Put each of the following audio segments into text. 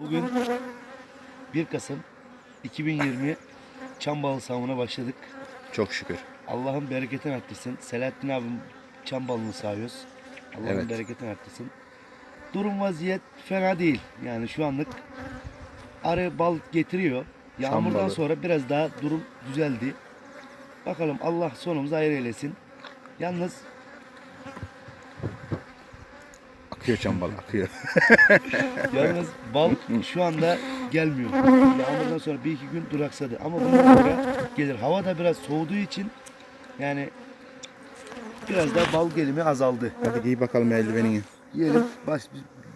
Bugün 1 Kasım 2020 çam balı savuna başladık. Çok şükür. Allah'ın bereketini arttırsın. Selahattin abim çam balını sağıyoruz. Allah'ın Evet. bereketini arttırsın. Durum vaziyet fena değil. Yani şu anlık arı bal getiriyor. Yağmurdan sonra biraz daha durum düzeldi. Bakalım Allah sonumuzu hayır eylesin. Yalnız Akıyor çambal akıyor. Yalnız bal şu anda gelmiyor. Yağmurdan sonra bir iki gün duraksadı. Ama bundan sonra gelir. Hava da biraz soğuduğu için yani biraz da bal gelimi azaldı. Hadi giy bakalım eldivenini. Yiyelim. Baş,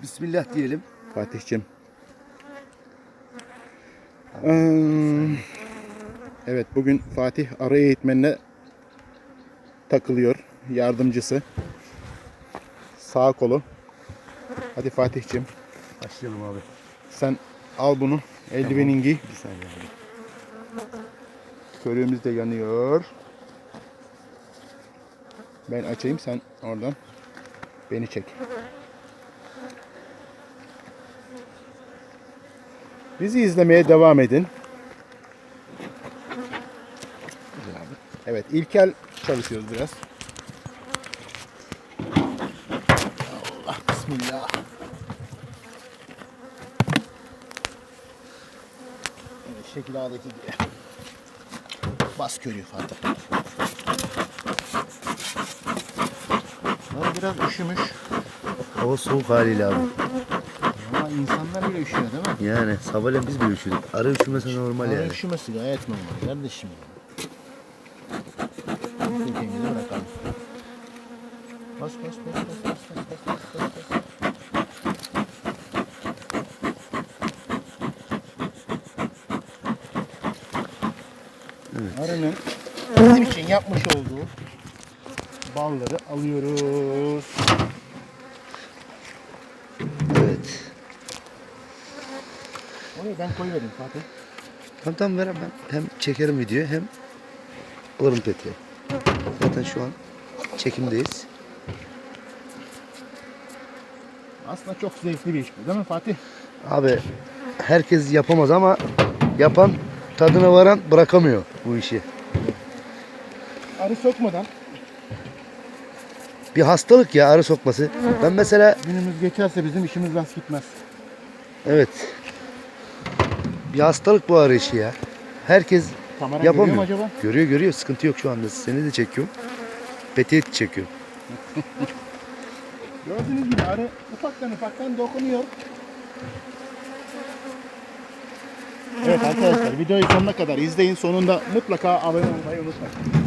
Bismillah diyelim. Fatih'cim. Ee, Evet bugün Fatih arı eğitmenine takılıyor. Yardımcısı. Sağ kolu. Hadi Fatih'cim Başlayalım abi. sen al bunu. Eldivenin giy. Bir saniye abi. Körüğümüz de yanıyor. Ben açayım sen oradan beni çek. Bizi izlemeye devam edin. Evet, ilkel çalışıyoruz biraz. Bismillah. Evet, şekil A'daki gibi. Bas körüğü Fatih. Bunlar biraz üşümüş. Hava soğuk haliyle abi. Ama insanlar bile üşüyor değil mi? Yani sabahleyin biz bile üşüdük. Arı üşümesi normal Bunların yani. üşümesi gayet normal kardeşim. Ülkemizi bırakalım. Bas bas bas bas bas bas bas bas bas. Arının bizim için yapmış olduğu balları alıyoruz. Evet. Oraya ben koyuvereyim Fatih. Tamam tamam ver ben hem çekerim videoyu hem alırım petiye. Zaten şu an çekimdeyiz. Aslında çok zevkli bir iş bu değil mi Fatih? Abi herkes yapamaz ama yapan tadına varan bırakamıyor bu işi. Arı sokmadan Bir hastalık ya arı sokması. Ben mesela günümüz geçerse bizim işimiz rast gitmez. evet bir hastalık bu arı işi ya. Herkes Kamera görüyor yapamıyor. mu acaba? Görüyor görüyor sıkıntı yok şu anda. Seni de çekiyorum. Petiye de çekiyorum. Gördüğünüz gibi arı ufaktan ufaktan dokunuyor. Evet arkadaşlar videoyu sonuna kadar izleyin. Sonunda mutlaka abone olmayı unutmayın.